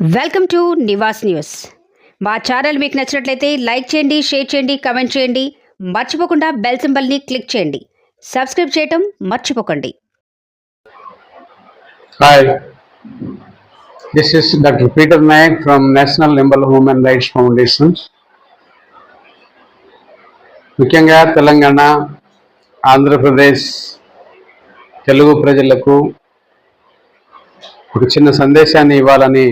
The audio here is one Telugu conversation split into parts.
Welcome to Nivas news. మా ఛానల్ మీకు నచ్చినట్లయితే లైక్ చేయండి షేర్ చేయండి కమెంట్ చేయండి. మర్చిపోకుండా బెల్ సింబల్ని క్లిక్ చేయండి. సబ్స్క్రైబ్ చేయటం మర్చిపోకండి. Hi this is doctor Peter Nayak from national nimble human rights foundation ముఖ్యంగా తెలంగాణ ఆంధ్రప్రదేశ్ తెలుగు ప్రజలకు ఒక చిన్న సందేశాన్ని ఇవ్వాలని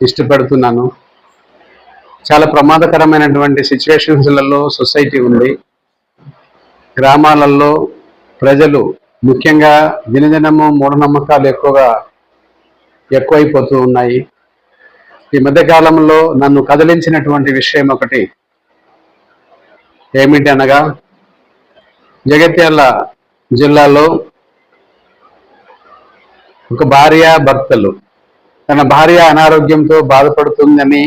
ఇష్టపడుతున్నాను. చాలా ప్రమాదకరమైనటువంటి సిచ్యువేషన్స్లలో సొసైటీ ఉంది. గ్రామాలలో ప్రజలు ముఖ్యంగా దినదినము మూఢనమ్మకాలు ఎక్కువగా ఎక్కువైపోతూ ఉన్నాయి. ఈ మధ్యకాలంలో నన్ను కదిలించినటువంటి విషయం ఒకటి ఏమిటి అనగా జగిత్యాల జిల్లాలో ఒక భార్య భర్తలు తన భార్య అనారోగ్యంతో బాధపడుతుందని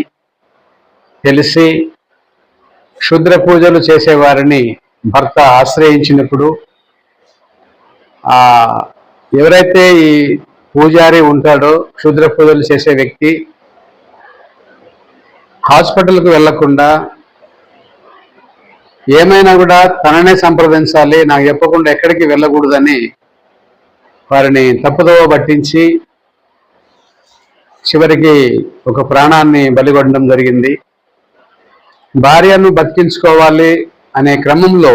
తెలిసి క్షుద్ర పూజలు చేసేవారిని భర్త ఆశ్రయించినప్పుడు ఆ ఎవరైతే ఈ పూజారి ఉంటాడో క్షుద్ర పూజలు చేసే వ్యక్తి హాస్పిటల్కు వెళ్ళకుండా ఏమైనా కూడా తననే సంప్రదించాలి నాకు చెప్పకుండా ఎక్కడికి వెళ్ళకూడదని వారిని తప్పుదోవ పట్టించి చివరికి ఒక ప్రాణాన్ని బలిగొట్టడం జరిగింది. భార్యను బతికించుకోవాలి అనే క్రమంలో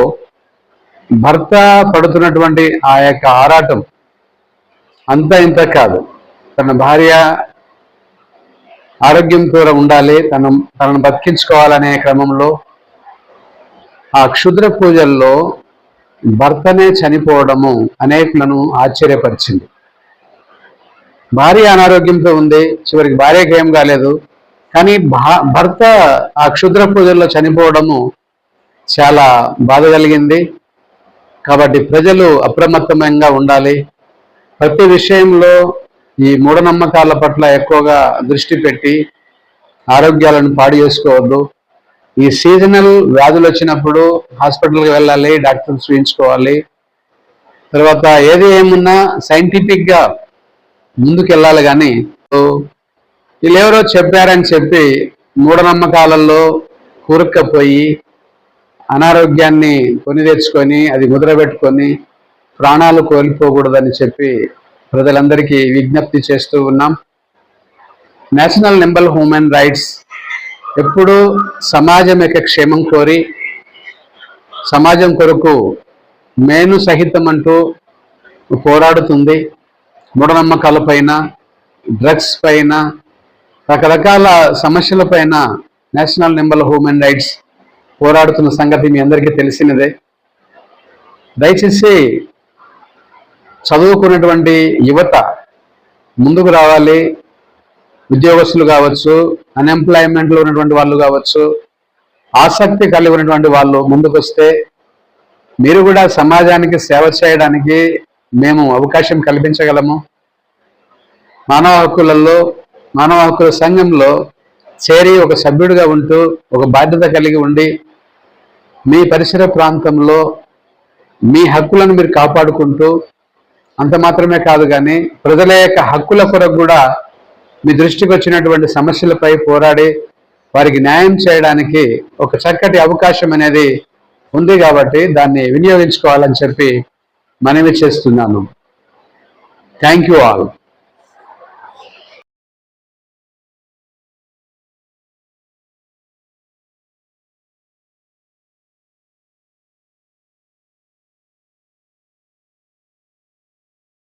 భర్త పడుతున్నటువంటి ఆ యొక్క ఆరాటం అంత ఇంత కాదు. తన భార్య ఆరోగ్యంతో ఉండాలి తన తనను బతికించుకోవాలనే క్రమంలో ఆ క్షుద్ర పూజల్లో భర్తనే చనిపోవడము అనేకులను ఆశ్చర్యపరిచింది. భార్య అనారోగ్యంతో ఉంది చివరికి భార్యకి ఏం కాలేదు. కానీ భా- భర్త ఆ క్షుద్ర పూజల్లో చనిపోవడము చాలా బాధ కలిగింది. కాబట్టి ప్రజలు అప్రమత్తంగా ఉండాలి. ప్రతి విషయంలో ఈ మూఢనమ్మకాల పట్ల ఎక్కువగా దృష్టి పెట్టి ఆరోగ్యాలను పాడు చేసుకోవద్దు. ఈ సీజనల్ వ్యాధులు వచ్చినప్పుడు హాస్పిటల్కి వెళ్ళాలి డాక్టర్ చూపించుకోవాలి తర్వాత ఏది ఏమున్నా సైంటిఫిక్గా ముందుకెళ్ళాలి కానీ కానీ వీళ్ళెవరో చెప్పారని చెప్పి మూఢనమ్మకాలలో కూరుక్కపోయి అనారోగ్యాన్ని కొని తెచ్చుకొని అది ముద్రపెట్టుకొని ప్రాణాలు కోల్పోకూడదని చెప్పి ప్రజలందరికీ విజ్ఞప్తి చేస్తూ ఉన్నాం. నేషనల్ నింబల్ హ్యూమన్ రైట్స్ ఎప్పుడూ సమాజం యొక్క క్షేమం కోరి సమాజం కొరకు మేను సహితం అంటూ పోరాడుతుంది. మూఢనమ్మకాల పైన డ్రగ్స్ పైన రకరకాల సమస్యల పైన నేషనల్ నింబల్ హ్యూమన్ రైట్స్ పోరాడుతున్న సంగతి మీ అందరికీ తెలిసినదే. దయచేసి చదువుకున్నటువంటి యువత ముందుకు రావాలి. ఉద్యోగస్తులు కావచ్చు అన్ఎంప్లాయ్మెంట్లో ఉన్నటువంటి వాళ్ళు కావచ్చు ఆసక్తి కలిగి ఉన్నటువంటి వాళ్ళు ముందుకు వస్తే మీరు కూడా సమాజానికి సేవ చేయడానికి మేము అవకాశం కల్పించగలము? మానవ హక్కులలో మానవ హక్కుల సంఘంలో చేరి ఒక సభ్యుడిగా ఉంటూ ఒక బాధ్యత కలిగి ఉండి మీ పరిసర ప్రాంతంలో మీ హక్కులను మీరు కాపాడుకుంటూ అంత మాత్రమే కాదు కానీ ప్రజల యొక్క హక్కుల కొరకు కూడా మీ దృష్టికి వచ్చినటువంటి సమస్యలపై పోరాడి వారికి న్యాయం చేయడానికి ఒక చక్కటి అవకాశం అనేది ఉంది కాబట్టి దాన్ని వినియోగించుకోవాలని చెప్పి మనవి చేస్తున్నాను. Thank you all